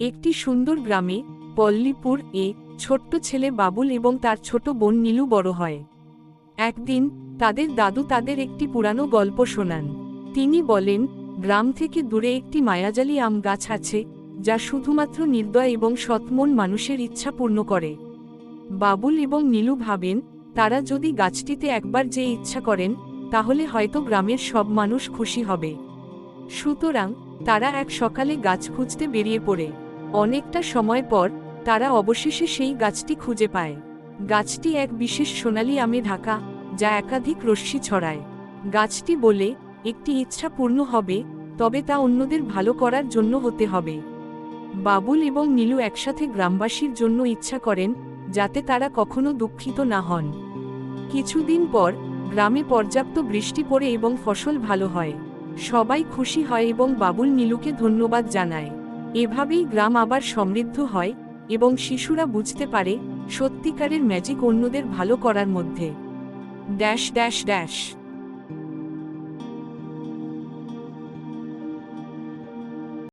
একটি সুন্দর গ্রামে, পল্লীপুর এ, ছোট্ট ছেলে বাবুল এবং তার ছোট বোন নীলু বড় হয়। একদিন, তাদের দাদু তাদের একটি পুরানো গল্প শোনান। তিনি বলেন, গ্রাম থেকে দূরে একটি মায়াজালি আম গাছ আছে, যা শুধুমাত্র নির্দয় এবং সৎমন মানুষের ইচ্ছা পূর্ণ করে। বাবুল এবং নীলু ভাবেন, তারা যদি গাছটিতে একবার যে ইচ্ছা করেন, তাহলে হয়তো গ্রামের সব মানুষ খুশি হবে। সুতরাং, তারা এক সকালে গাছ খুঁজতে বেরিয়ে পড়ে। অনেকটা সময় পর তারা অবশেষে সেই গাছটি খুঁজে পায়। গাছটি এক বিশেষ সোনালি আমে ঢাকা, যা একাধিক রশ্মি ছড়ায়। গাছটি বলে, একটি ইচ্ছা পূর্ণ হবে, তবে তা অন্যদের ভালো করার জন্য হতে হবে। বাবুল এবং নীলু একসাথে গ্রামবাসীর জন্য ইচ্ছা করেন, যাতে তারা কখনো দুঃখিত না হন। কিছুদিন পর, গ্রামে পর্যাপ্ত বৃষ্টি পড়ে এবং ফসল ভালো হয়। সবাই খুশি হয় এবং বাবুল নীলুকে ধন্যবাদ জানায়। এভাবেই গ্রাম আবার সমৃদ্ধ হয় এবং শিশুরা বুঝতে পারে সত্যিকারের ম্যাজিক অন্যদের ভালো করার মধ্যে। Dash dash dash